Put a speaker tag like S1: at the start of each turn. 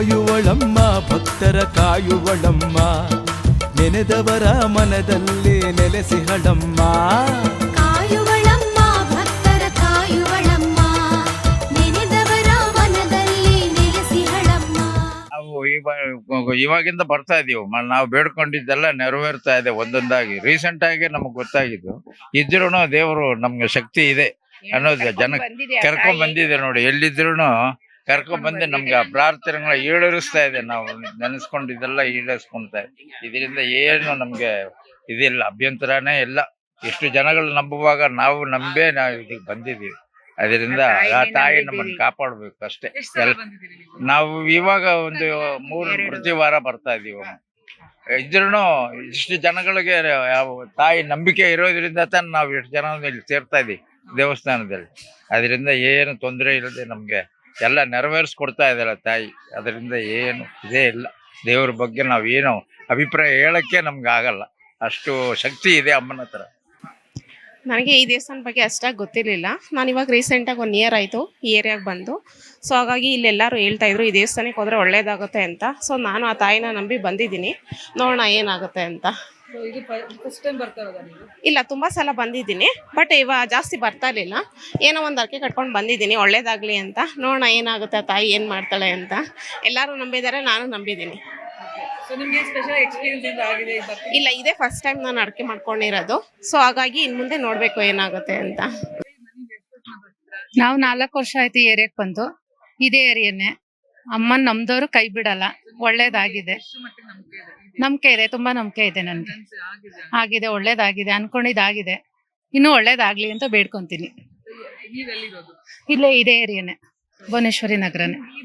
S1: ಕಾಯುವಳಮ್ಮ ಭಕ್ತರ ಕಾಯುವಳಮ್ಮ ನೆನೆದವರ ಮನದಲ್ಲಿ ನೆಲೆಸಿಹಳಮ್ಮ
S2: ಕಾಯುವಳಮ್ಮ ಭಕ್ತರ ಕಾಯುವಳಮ್ಮ ನೆನೆದವರ ಮನದಲ್ಲಿ ನೆಲೆಸಿಹಳಮ್ಮ
S3: ನಾವು ಇವಾಗ ಇವಾಗಿಂದ ಬರ್ತಾ ಇದೀವಿ. ಮ- ನಾವು ಬೇಡ್ಕೊಂಡಿದ್ದೆಲ್ಲ ನೆರವೇರ್ತಾ ಇದೆ ಒಂದೊಂದಾಗಿ. ರೀಸೆಂಟ್ ಆಗಿ ನಮಗ್ ಗೊತ್ತಾಗಿದ್ದು ಇದ್ರೂ ದೇವರು ನಮ್ಗೆ ಶಕ್ತಿ ಇದೆ ಅನ್ನೋದು ಜನ ಕರ್ಕೊಂಡ್ ಬಂದಿದೆ ನೋಡಿ. ಎಲ್ಲಿದ್ರು ಕರ್ಕೊಂಡ್ ಬಂದು ನಮ್ಗೆ ಆ ಪ್ರಾರ್ಥನೆಗಳ ಈಡೇರಿಸ್ತಾ ಇದೆ. ನಾವು ನೆನೆಸ್ಕೊಂಡು ಇದೆಲ್ಲ ಈಡೇರಿಸ್ಕೊಂತ ಇದರಿಂದ ಏನು ನಮ್ಗೆ ಇದಿಲ್ಲ. ಅಭ್ಯಂತರನೇ ಇಲ್ಲ. ಎಷ್ಟು ಜನಗಳು ನಂಬುವಾಗ ನಾವು ನಂಬೇ ನಾವು ಇದಕ್ಕೆ ಬಂದಿದೀವಿ ಅದರಿಂದ ಆ ತಾಯಿ ನಮ್ಮನ್ನು ಕಾಪಾಡ್ಬೇಕು ಅಷ್ಟೇ. ನಾವು? ಇವಾಗ ಒಂದು ಮೂರು ಪ್ರತಿ ವಾರ ಬರ್ತಾ ಇದೀವಿ ಇದ್ರೂ ಇಷ್ಟು ಜನಗಳಿಗೆ ಯಾವ ತಾಯಿ ನಂಬಿಕೆ ಇರೋದ್ರಿಂದ ತಾನೆ ನಾವು ಎಷ್ಟು ಜನ ಇಲ್ಲಿ ಸೇರ್ತಾ ಇದೀವಿ ದೇವಸ್ಥಾನದಲ್ಲಿ. ಅದರಿಂದ ಏನು ತೊಂದರೆ ಇಲ್ಲದೆ ನಮ್ಗೆ ಎಲ್ಲ ನೆರವೇರಿಸ್ಕೊಡ್ತಾ ಇದ್ದಾರೆ ತಾಯಿ. ಅದರಿಂದ ಏನು, ಇದೇ ಇಲ್ಲ. ದೇವ್ರ ಬಗ್ಗೆ ನಾವು ಏನು ಅಭಿಪ್ರಾಯ ಹೇಳಕ್ಕೆ ನಮ್ಗೆ ಆಗಲ್ಲ. ಅಷ್ಟು ಶಕ್ತಿ ಇದೆ ಅಮ್ಮನ ಹತ್ರ.
S4: ನನಗೆ ಈ ದೇವಸ್ಥಾನ ಬಗ್ಗೆ ಅಷ್ಟಾಗಿ ಗೊತ್ತಿರಲಿಲ್ಲ. ನಾನು ಇವಾಗ ರೀಸೆಂಟಾಗಿ ಒನ್ ಇಯರ್ ಆಯಿತು ಈ ಏರಿಯಾಗೆ ಬಂದು. ಸೊ ಹಾಗಾಗಿ ಇಲ್ಲೆಲ್ಲರೂ ಹೇಳ್ತಾ ಇದ್ರು, ಈ ದೇವಸ್ಥಾನಕ್ಕೆ ಹೋದರೆ ಒಳ್ಳೇದಾಗುತ್ತೆ ಅಂತ. ಸೊ ನಾನು ಆ ತಾಯಿನ ನಂಬಿ ಬಂದಿದ್ದೀನಿ. ನೋಡೋಣ ಏನಾಗುತ್ತೆ ಅಂತ. ಇಲ್ಲ ತುಂಬಾ ಸಲ ಬಂದಿದ್ದೀನಿ ಬಟ್ ಇವಾಗ ಜಾಸ್ತಿ ಬರ್ತಾ ಇರಲಿಲ್ಲ. ಏನೋ ಒಂದು ಅರ್ಕೆ ಕಟ್ಕೊಂಡು ಬಂದಿದ್ದೀನಿ ಒಳ್ಳೇದಾಗಲಿ ಅಂತ. ನೋಡೋಣ ಏನಾಗುತ್ತೆ ಆ ತಾಯಿ ಏನು ಮಾಡ್ತಾಳೆ ಅಂತ. ಎಲ್ಲರೂ ನಂಬಿದ್ದಾರೆ ನಾನು ನಂಬಿದ್ದೀನಿ.
S5: ಸೊ ನಿಮ್ಗೆ ಸ್ಪೆಷಲ್ ಎಕ್ಸ್ಪೀರಿಯನ್ಸ್ ಆಗಿದೆ
S4: ಇಲ್ಲ ಇದೇ ಫಸ್ಟ್ ಟೈಮ್ ನಾನು ಅಡಿಕೆ ಮಾಡ್ಕೊಂಡಿರೋದು. ಸೊ ಹಾಗಾಗಿ ಇನ್ನು ಮುಂದೆ ನೋಡಬೇಕು ಏನಾಗುತ್ತೆ ಅಂತ.
S6: ನಾವು ನಾಲ್ಕು ವರ್ಷ ಆಯ್ತು ಈ ಏರಿಯಾಕ್ ಬಂದು. ಇದೇ ಏರಿಯಾನೆ. ಅಮ್ಮನ್ ನಮ್ದವ್ರು ಕೈ ಬಿಡಲ್ಲ. ಒಳ್ಳೇದಾಗಿದೆ.
S5: ನಂಬಿಕೆ ಇದೆ
S6: ತುಂಬಾ ನಂಬಿಕೆ ಇದೆ ನನ್ಗೆ.
S5: ಆಗಿದೆ
S6: ಒಳ್ಳೇದಾಗಿದೆ ಅನ್ಕೊಂಡಿದ್ದಾಗಿದೆ. ಇನ್ನೂ ಒಳ್ಳೇದಾಗ್ಲಿ ಅಂತ ಬೇಡ್ಕೊಂತೀನಿ. ಇಲ್ಲೇ ಇದೇ ಏರಿಯಾನೆ ಭುವನೇಶ್ವರಿ ನಗರನೇ.